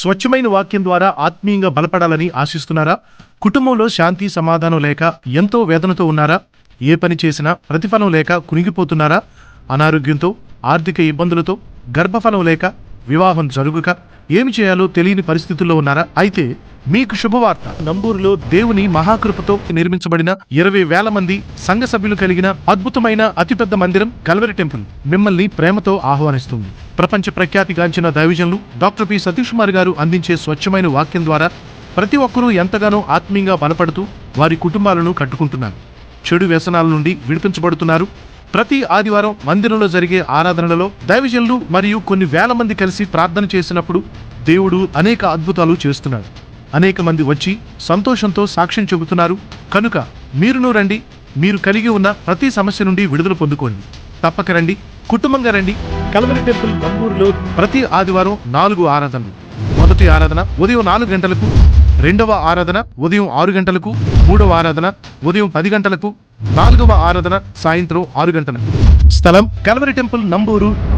స్వచ్ఛమైన వాక్యం ద్వారా ఆత్మీయంగా బలపడాలని ఆశిస్తున్నారా? కుటుంబంలో శాంతి సమాధానం లేక ఎంతో వేదనతో ఉన్నారా? ఏ పని చేసినా ప్రతిఫలం లేక కునిగిపోతున్నారా? అనారోగ్యంతో ఆర్థిక ఇబ్బందులతో గర్భఫలం లేక వివాహం జరుగుక ఏమి చేయాలో తెలియని పరిస్థితుల్లో ఉన్నారా? అయితే మీకు శుభవార్త. నంబూరులో దేవుని మహాకృపతో నిర్మించబడిన ఇరవై వేల మంది సంఘ సభ్యులు కలిగిన అద్భుతమైన అతిపెద్ద మందిరం కల్వరి టెంపుల్ మిమ్మల్ని ప్రేమతో ఆహ్వానిస్తుంది. ప్రపంచ ప్రఖ్యాతిగాంచిన దైవజనులు డాక్టర్ పి. సతీష్ కుమార్ గారు అందించే స్వచ్ఛమైన వాక్యం ద్వారా ప్రతి ఒక్కరూ ఎంతగానో ఆత్మీయంగా బలపడుతూ వారి కుటుంబాలను కట్టుకుంటున్నారు. చెడు వ్యసనాల నుండి విడిపించబడుతున్నారు. ప్రతి ఆదివారం మందిరంలో జరిగే ఆరాధనలలో దైవజనులు మరియు కొన్ని వేల మంది కలిసి ప్రార్థన చేసినప్పుడు దేవుడు అనేక అద్భుతాలు చేస్తున్నాడు. అనేక మంది వచ్చి సంతోషంతో సాక్ష్యం చెబుతున్నారు. కనుక మీరును రండి. మీరు కలిగి ఉన్న ప్రతి సమస్య నుండి విడుదల పొందుకోండి. తప్పక రండి. కుటుంబంగా రండి. కలవరి టెంపుల్ నంబూరులో ప్రతి ఆదివారం నాలుగు ఆరాధనలు. మొదటి ఆరాధన ఉదయం నాలుగు గంటలకు రెండవ ఆరాధన ఉదయం ఆరు గంటలకు మూడవ ఆరాధన ఉదయం పది గంటలకు నాలుగవ ఆరాధన సాయంత్రం ఆరు గంటలకు. స్థలం కలవరి టెంపుల్ నంబూరు